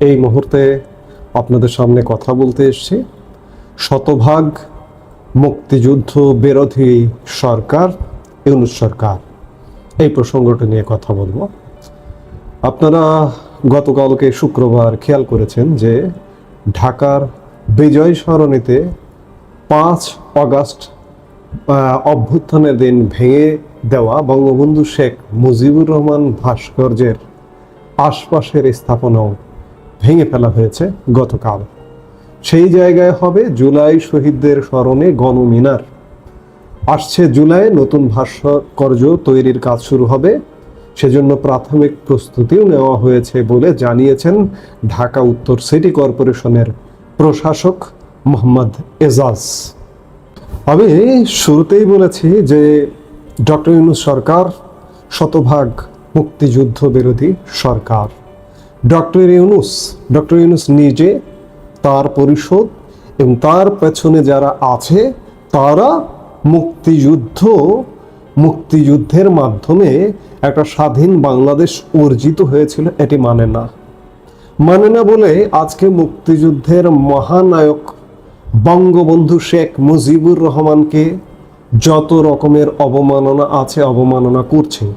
এই মুহূর্তে আপনাদের সামনে কথা বলতে এসেছি। শতভাগ মুক্তিযুদ্ধ বিরোধী সরকার, ইউনুস সরকার। এই প্রসঙ্গটি নিয়ে কথা বলব। আপনারা গতকালকে শুক্রবার খেয়াল করেছেন যে ঢাকার বিজয় সরণিতে পাঁচ অগাস্ট অভ্যুত্থানের দিন ভেঙে দেওয়া বঙ্গবন্ধু শেখ মুজিবুর রহমান ভাস্কর্যের আশপাশের স্থাপনাও ভেঙে ফেলা হয়েছে গতকাল। সেই জায়গায় হবে জুলাই শহীদদের স্মরণে গণমিনার। আসছে জুলাই, নতুন ভাস্কর্য তৈরির কাজ শুরু হবে। সেজন্য প্রাথমিক প্রস্তুতিও নেওয়া হয়েছে বলে জানিয়েছেন ঢাকা উত্তর সিটি কর্পোরেশনের প্রশাসক মোহাম্মদ এজাজ। আমি শুরুতেই বলেছি যে ডক্টর ইউনুস সরকার শতভাগ মুক্তিযুদ্ধ বিরোধী সরকার। ডক্টর ইউনুস ডক্টর ইউনুস নিজে তার পরিষদ এবং তার পেছনে যারা আছে, তারা মুক্তিযুদ্ধ, মুক্তিযুদ্ধের মাধ্যমে একটা স্বাধীন বাংলাদেশ অর্জিত হয়েছিল, এটি মানে না। মানে না বলে আজকে মুক্তিযুদ্ধের মহানায়ক বঙ্গবন্ধু শেখ মুজিবুর রহমানকে যত রকমের অবমাননা আছে, অবমাননা করছে।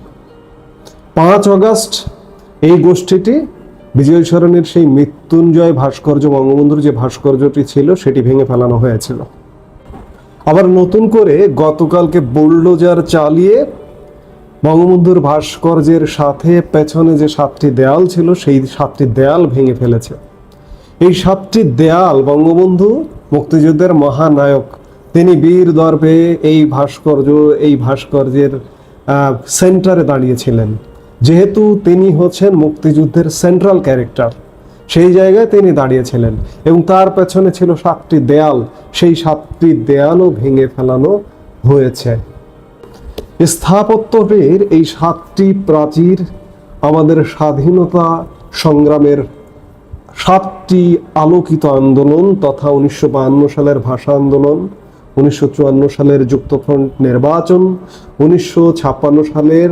পাঁচ অগস্ট এই গোষ্ঠীটি বিজয় সরণির সেই মৃত্যুঞ্জয় ভাস্কর্য, বঙ্গবন্ধুর যে ভাস্কর্যটি ছিল, সেটি ভেঙে ফেলানো হয়েছিল। আবার নতুন করে গতকালকে বুলডোজার চালিয়ে বঙ্গবন্ধুর ভাস্কর্যের সাথে পেছনে যে সাতটি দেয়াল ছিল, সেই সাতটি দেয়াল ভেঙে ফেলেছে। এই সাতটি দেয়াল বঙ্গবন্ধু মুক্তিযুদ্ধের মহানায়ক, তিনি বীর দর্পে এই ভাস্কর্য, এই ভাস্কর্যের সেন্টারে দাঁড়িয়েছিলেন। যেহেতু তিনি হচ্ছেন মুক্তিযুদ্ধের সেন্ট্রাল ক্যারেক্টার সেই জায়গায় তিনি দাঁড়িয়েছিলেন এবং তার পেছনে ছিল সাতটি দেয়াল। সেই সাতটি দেয়ালও ভেঙে ফেলানো হয়েছে। স্থাপত্যের এই সাতটি প্রাচীর আমাদের স্বাধীনতা সংগ্রামের সাতটি আলোকিত আন্দোলন তথা উনিশশো সালের ভাষা আন্দোলন, উনিশশো চুয়ান্ন সালের যুক্তফ্রন্ট নির্বাচন, উনিশশো ছাপ্পান্ন সালের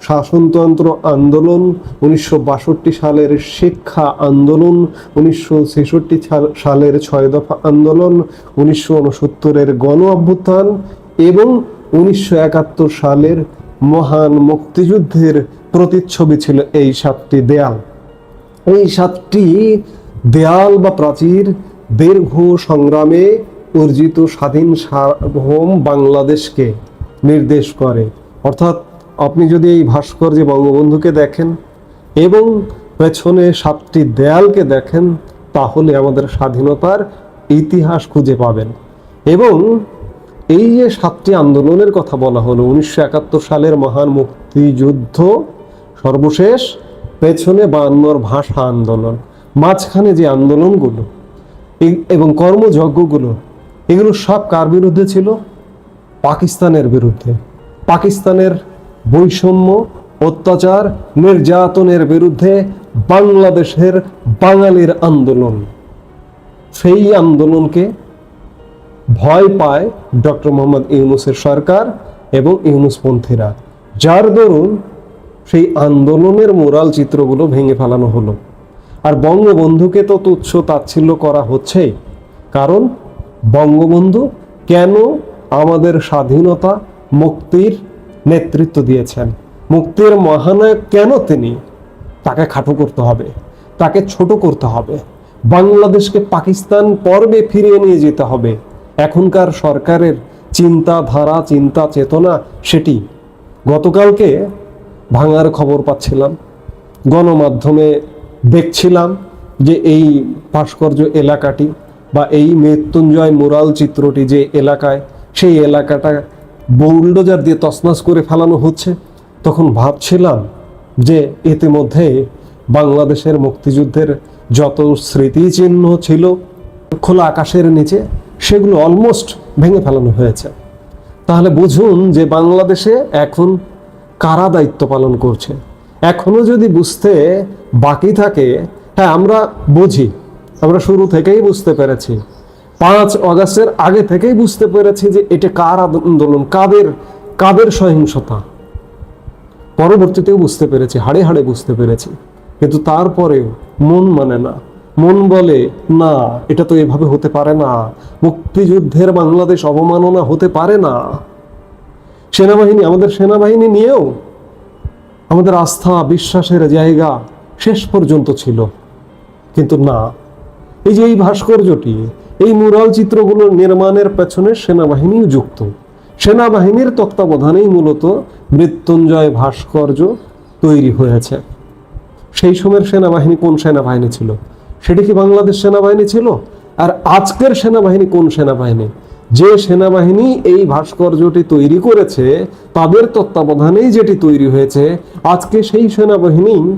শাসনতন্ত্র আন্দোলন, উনিশশো বাষট্টি সালের শিক্ষা আন্দোলন, উনিশশো ছেষট্টি সালের ছয় দফা আন্দোলন, উনিশশো উনসত্তরের গণ অভ্যুত্থান এবং উনিশশো একাত্তর সালের মহান মুক্তিযুদ্ধের প্রতিচ্ছবি ছিল এই সাতটি দেয়াল। এই সাতটি দেয়াল বা প্রাচীর দীর্ঘ সংগ্রামে অর্জিত স্বাধীন সার্বভৌম বাংলাদেশকে নির্দেশ করে। অর্থাৎ আপনি যদি এই ভাস্কর্যে বঙ্গবন্ধুকে দেখেন এবং পেছনে সাতটি দেয়ালকে দেখেন, তাহলে আমাদের স্বাধীনতার ইতিহাস খুঁজে পাবেন। এবং এই যে সাতটি আন্দোলনের কথা বলা হলো, উনিশশো একাত্তর সালের মহান মুক্তিযুদ্ধ সর্বশেষ, পেছনে বায়ান্নর ভাষা আন্দোলন, মাঝখানে যে আন্দোলনগুলো এবং কর্মযজ্ঞগুলো, এগুলো সব কার বিরুদ্ধে ছিল? পাকিস্তানের বিরুদ্ধে। পাকিস্তানের বৈষম্য, অত্যাচার, নির্যাতনের বিরুদ্ধে বাংলাদেশের বাঙালির আন্দোলন। সেই আন্দোলনকে ভয় পায় ডক্টর মোহাম্মদ ইউনুসের সরকার এবং ইউনুসপন্থীরা। যার দরুন সেই আন্দোলনের মোরাল চিত্রগুলো ভেঙে ফেলানো হলো। আর বঙ্গবন্ধুকে তো তুচ্ছ তাচ্ছিল্য করা হচ্ছেই কারণ বঙ্গবন্ধু কেন আমাদের স্বাধীনতা, মুক্তির নেতৃত্ব দিয়েছেন। মুক্তির মহানায়ক কেন তিনি? তাকে খাটো করতে হবে, তাকে ছোট করতে হবে। বাংলাদেশকে পাকিস্তান পর্বে ফিরিয়ে নিয়ে যেতে হবে। এখনকার সরকারের চিন্তাধারা, চিন্তা চেতনা সেটি। গতকালকে ভাঙার খবর পাচ্ছিলাম, গণমাধ্যমে দেখছিলাম যে এই ভাস্কর্য এলাকাটি বা এই মৃত্যুঞ্জয় মুরাল চিত্রটি যে এলাকায়, সেই এলাকাটা বুলডোজার দিয়ে তছনছ করে ফেলানো হচ্ছে। তখন ভাবছিলাম যে ইতিমধ্যে বাংলাদেশের মুক্তিযুদ্ধের যত স্মৃতিচিহ্ন ছিল, খোলা আকাশের নিচে, সেগুলো অলমোস্ট ভেঙে ফেলানো হয়েছে। তাহলে বুঝুন যে বাংলাদেশে এখন কারা দায়িত্ব পালন করছে। এখনও যদি বুঝতে বাকি থাকে হ্যাঁ আমরা বুঝি, আমরা শুরু থেকেই বুঝতে পেরেছি পাঁচ অগাস্টের আগে থেকেই বুঝতে পেরেছি যে এটা কার আন্দোলন, কাদের কাদের সহিংসতা। পরবর্তীতেও বুঝতে পেরেছি, হাড়ে হাড়ে বুঝতে পেরেছি। কিন্তু তারপরেও মন মানে না। মন বলে, না, এটা তো এভাবে হতে পারে না। মুক্তিযুদ্ধের বাংলাদেশ অবমাননা হতে পারে না। সেনাবাহিনী, আমাদের সেনাবাহিনী নিয়েও আমাদের আস্থা, বিশ্বাসের জায়গা শেষ পর্যন্ত ছিল। কিন্তু না, এই যে এই ভাস্কর্যটি এই মুরাল চিত্রগুলো নির্মাণের পেছনে সেনাবাহিনীও যুক্ত। সেনাবাহিনীর তত্ত্বাবধানেই মূলত মৃত্যুঞ্জয় ভাস্কর্য তৈরি হয়েছে। সেই সময়ের সেনাবাহিনী কোন সেনাবাহিনী ছিল? সেটি কি বাংলাদেশ সেনাবাহিনী ছিল? আর আজকের সেনাবাহিনী কোন সেনাবাহিনী? যে সেনাবাহিনী এই ভাস্কর্যটি তৈরি করেছে, তাদের তত্ত্বাবধানেই যেটি তৈরি হয়েছে, আজকে সেই সেনাবাহিনী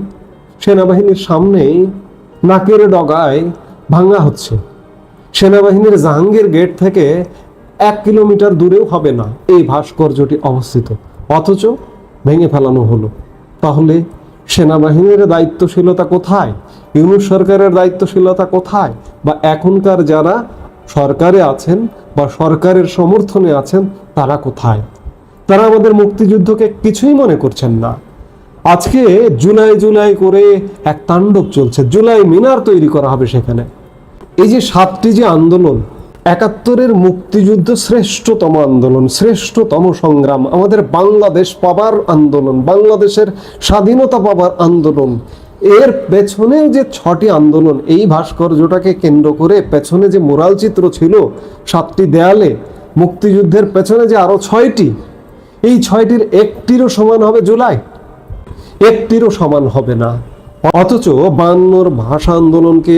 সেনাবাহিনীর সামনেই নাকের ডগায় ভাঙা হচ্ছে। সেনাবাহিনীর জাহাঙ্গীর গেট থেকে এক কিলোমিটার দূরেও হবে না এই ভাস্কর্যটি অবস্থিত। অথচ ভেঙে ফেলানো হলো। তাহলে সেনাবাহিনীর দায়িত্বশীলতা কোথায়? ইউনুস সরকারের দায়িত্বশীলতা কোথায়? বা এখনকার যারা সরকারে আছেন বা সরকারের সমর্থনে আছেন, তারা কোথায়? তারা আমাদের মুক্তিযুদ্ধকে কিছুই মনে করছেন না। আজকে জুলাই জুলাই করে এক তাণ্ডব চলছে। জুলাই মিনার তৈরি করা হবে সেখানে। এই যে সাতটি যে আন্দোলন, একাত্তরের মুক্তিযুদ্ধ শ্রেষ্ঠতম আন্দোলন, শ্রেষ্ঠতম সংগ্রাম, আমাদের বাংলাদেশ পাবার আন্দোলন, বাংলাদেশের স্বাধীনতা পাবার আন্দোলন, এর পেছনে যে ছটি আন্দোলন, এই ভাস্কর্যটাকে কেন্দ্র করে পেছনে যে মোরাল চিত্র ছিল, সাতটি দেয়ালে মুক্তিযুদ্ধের পেছনে যে আরও ছয়টি, এই ছয়টির একটিরও সমান হবে জুলাই, একটিরও সমান হবে না। অথচ বান্নর ভাষা আন্দোলনকে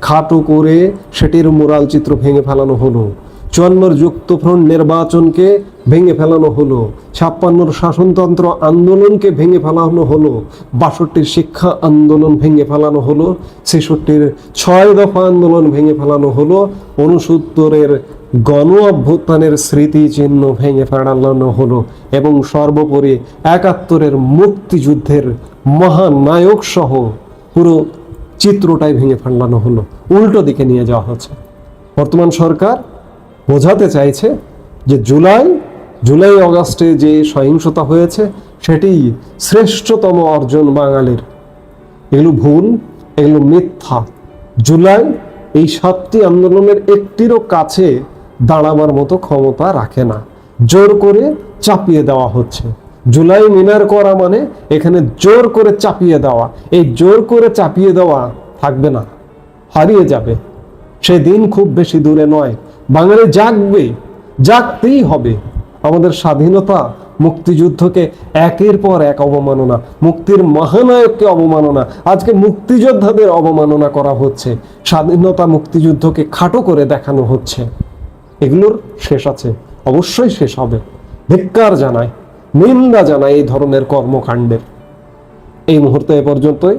খাটো করে সেটির মোরাল চিত্র ভেঙে ফেলানো হলো। চুয়ান্নর যুক্তফ্রন্ট নির্বাচনকে ভেঙে ফেলানো হলো। ছাপ্পান্নর শাসনতন্ত্র আন্দোলনকে ভেঙে ফেলানো হলো। বাষট্টির শিক্ষা আন্দোলন ভেঙে ফেলানো হলো। ছেষট্টির ছয় দফা আন্দোলন ভেঙে ফেলানো হলো। উনসত্তরের গণ অভ্যুত্থানের স্মৃতিচিহ্ন ভেঙে ফেলানো হলো এবং সর্বোপরি একাত্তরের মুক্তিযুদ্ধের মহানায়ক সহ পুরো চিত্রটাই ভেঙে ফেলানো হলো, উল্টো দিকে নিয়ে যাওয়া হচ্ছে। বর্তমান সরকার বোঝাতে চাইছে যে জুলাই জুলাই অগাস্টে যে সহিংসতা হয়েছে, সেটি শ্রেষ্ঠতম অর্জন বাঙালির। এগুলো ভুল, এগুলো মিথ্যা। জুলাই এই সাতটি আন্দোলনের একটিরও কাছে দাঁড়াবার মতো ক্ষমতা রাখে না। জোর করে চাপিয়ে দেওয়া হচ্ছে। জুলাই মিনার করা মানে এখানে জোর করে চাপিয়ে দেওয়া। এই জোর করে চাপিয়ে দেওয়া থাকবে না, হারিয়ে যাবে। সেই দিন খুব বেশি দূরে নয়, বাঙালি জাগবে, জাগতেই হবে। আমাদের স্বাধীনতা মুক্তিযুদ্ধকে একের পর এক অবমাননা, মুক্তির মহানায়ককে অবমাননা, আজকে মুক্তিযোদ্ধাদের অবমাননা করা হচ্ছে, স্বাধীনতা মুক্তিযুদ্ধকে খাটো করে দেখানো হচ্ছে। এগুলোর শেষ আছে, অবশ্যই শেষ হবে, ধিক্কার জানায়। নিন্দা জানায় এই ধরনের কর্মকাণ্ডের। এই মুহূর্তে এ পর্যন্তই।